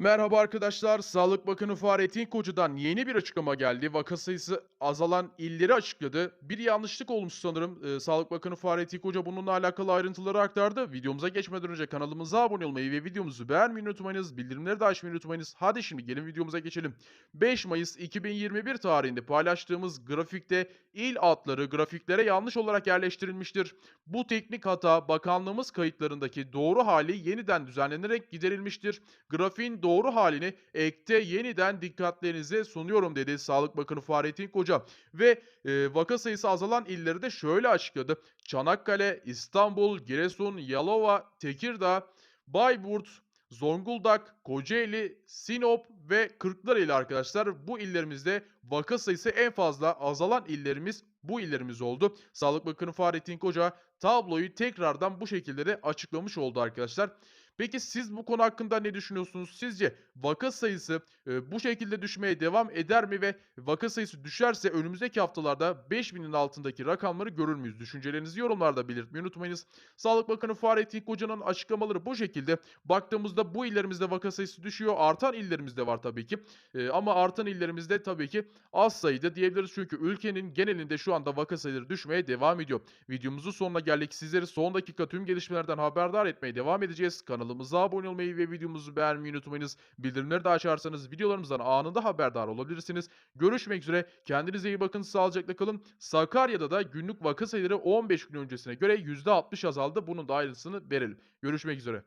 Merhaba arkadaşlar. Sağlık Bakanı Fahrettin Koca'dan yeni bir açıklama geldi. Vaka sayısı azalan illeri açıkladı. Bir yanlışlık olmuş sanırım. Ee, Sağlık Bakanı Fahrettin Koca bununla alakalı ayrıntıları aktardı. Videomuza geçmeden önce kanalımıza abone olmayı ve videomuzu beğenmeyi unutmayınız. Bildirimleri de açmayı unutmayınız. Hadi şimdi gelin videomuza geçelim. 5 Mayıs 2021 tarihinde paylaştığımız grafikte il adları grafiklere yanlış olarak yerleştirilmiştir. Bu teknik hata bakanlığımız kayıtlarındaki doğru hali yeniden düzenlenerek giderilmiştir. Grafiğin doğru halini ekte yeniden dikkatlerinize sunuyorum dedi Sağlık Bakanı Fahrettin Koca. Ve e, vaka sayısı azalan illeri de şöyle açıkladı. Çanakkale, İstanbul, Giresun, Yalova, Tekirdağ, Bayburt, Zonguldak, Kocaeli, Sinop ve Kırklareli arkadaşlar. Bu illerimizde vaka sayısı en fazla azalan illerimiz bu illerimiz oldu. Sağlık Bakanı Fahrettin Koca tabloyu tekrardan bu şekilde de açıklamış oldu arkadaşlar. Peki siz bu konu hakkında ne düşünüyorsunuz? Sizce vaka sayısı e, bu şekilde düşmeye devam eder mi ve vaka sayısı düşerse önümüzdeki haftalarda 5000'in altındaki rakamları görür müyüz? Düşüncelerinizi yorumlarda belirtmeyi unutmayınız. Sağlık Bakanı Fahrettin Koca'nın açıklamaları bu şekilde. Baktığımızda bu illerimizde vaka sayısı düşüyor. Artan illerimiz de var tabii ki. E, ama artan illerimizde tabii ki az sayıda diyebiliriz. Çünkü ülkenin genelinde şu anda vaka sayıları düşmeye devam ediyor. Videomuzun sonuna geldik. Sizleri son dakika tüm gelişmelerden haberdar etmeye devam edeceğiz. Kanalımıza abone olmayı ve videomuzu beğenmeyi unutmayınız. Bildirimleri de açarsanız videolarımızdan anında haberdar olabilirsiniz. Görüşmek üzere. Kendinize iyi bakın. Sağlıcakla kalın. Sakarya'da da günlük vaka sayıları 15 gün öncesine göre %60 azaldı. Bunun da ayrıntısını verelim. Görüşmek üzere.